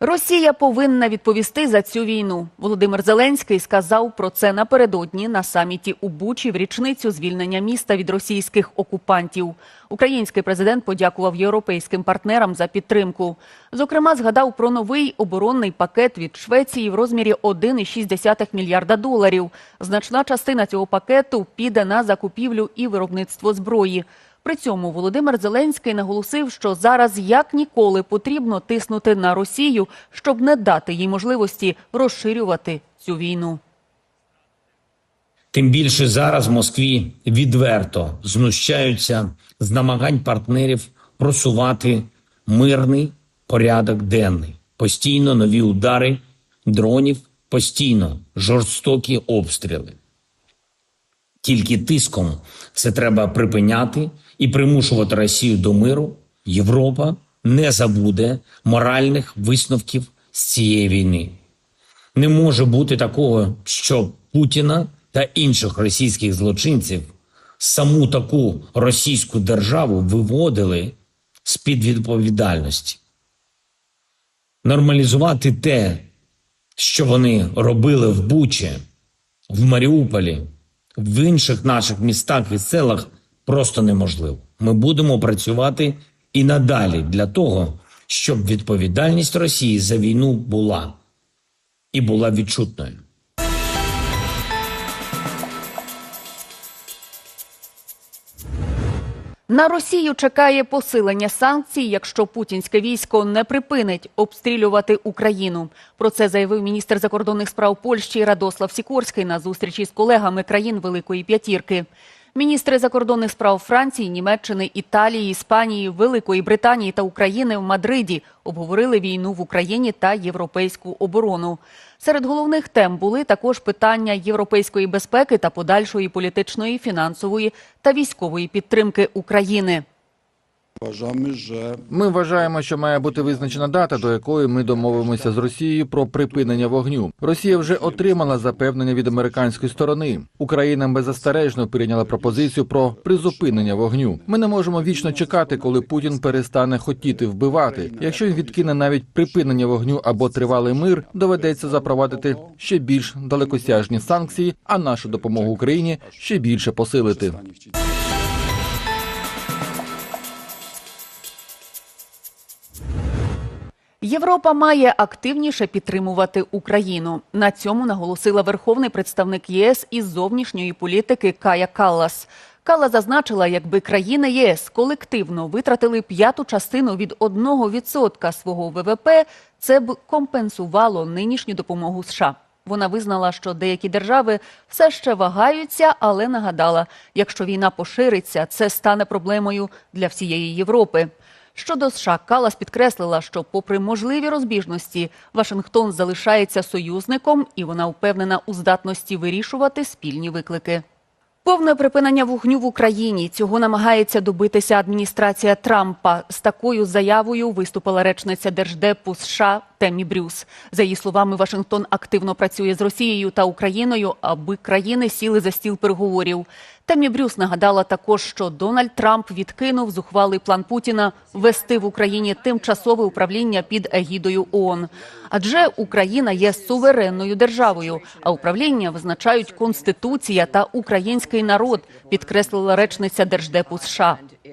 Росія повинна відповісти за цю війну. Володимир Зеленський сказав про це напередодні на саміті у Бучі в річницю звільнення міста від російських окупантів. Український президент подякував європейським партнерам за підтримку. Зокрема, згадав про новий оборонний пакет від Швеції в розмірі 1,6 мільярда доларів. Значна частина цього пакету піде на закупівлю і виробництво зброї. При цьому Володимир Зеленський наголосив, що зараз як ніколи потрібно тиснути на Росію, щоб не дати їй можливості розширювати цю війну. Тим більше зараз в Москві відверто знущаються з намагань партнерів просувати мирний порядок денний, постійно нові удари дронів, постійно жорстокі обстріли. Тільки тиском це треба припиняти і примушувати Росію до миру. Європа не забуде моральних висновків з цієї війни. Не може бути такого, що Путіна та інших російських злочинців саму таку російську державу виводили з під відповідальності. Нормалізувати те, що вони робили в Бучі, в Маріуполі, в інших наших містах і селах просто неможливо. Ми будемо працювати і надалі для того, щоб відповідальність Росії за війну була і була відчутною. На Росію чекає посилення санкцій, якщо путінське військо не припинить обстрілювати Україну. Про це заявив міністр закордонних справ Польщі Радослав Сікорський на зустрічі з колегами країн Великої П'ятірки. Міністри закордонних справ Франції, Німеччини, Італії, Іспанії, Великої Британії та України в Мадриді обговорили війну в Україні та європейську оборону. Серед головних тем були також питання європейської безпеки та подальшої політичної, фінансової та військової підтримки України. Ми вважаємо, що має бути визначена дата, до якої ми домовимося з Росією про припинення вогню. Росія вже отримала запевнення від американської сторони. Україна беззастережно прийняла пропозицію про призупинення вогню. Ми не можемо вічно чекати, коли Путін перестане хотіти вбивати. Якщо він відкине навіть припинення вогню або тривалий мир, доведеться запровадити ще більш далекосяжні санкції, а нашу допомогу Україні ще більше посилити. Європа має активніше підтримувати Україну. На цьому наголосила верховний представник ЄС із зовнішньої політики Кая Каллас. Кала зазначила, якби країни ЄС колективно витратили п'яту частину від 1% свого ВВП, це б компенсувало нинішню допомогу США. Вона визнала, що деякі держави все ще вагаються, але нагадала, якщо війна пошириться, це стане проблемою для всієї Європи. Щодо США, Калас підкреслила, що, попри можливі розбіжності, Вашингтон залишається союзником, і вона впевнена у здатності вирішувати спільні виклики. Повне припинення вогню в Україні цього намагається добитися адміністрація Трампа. З такою заявою виступила речниця держдепу США Темі Брюс. За її словами, Вашингтон активно працює з Росією та Україною, аби країни сіли за стіл переговорів. Темі Брюс нагадала також, що Дональд Трамп відкинув зухвалий план Путіна ввести в Україні тимчасове управління під егідою ООН. Адже Україна є суверенною державою, а управління визначають Конституція та український народ, підкреслила речниця Держдепу США.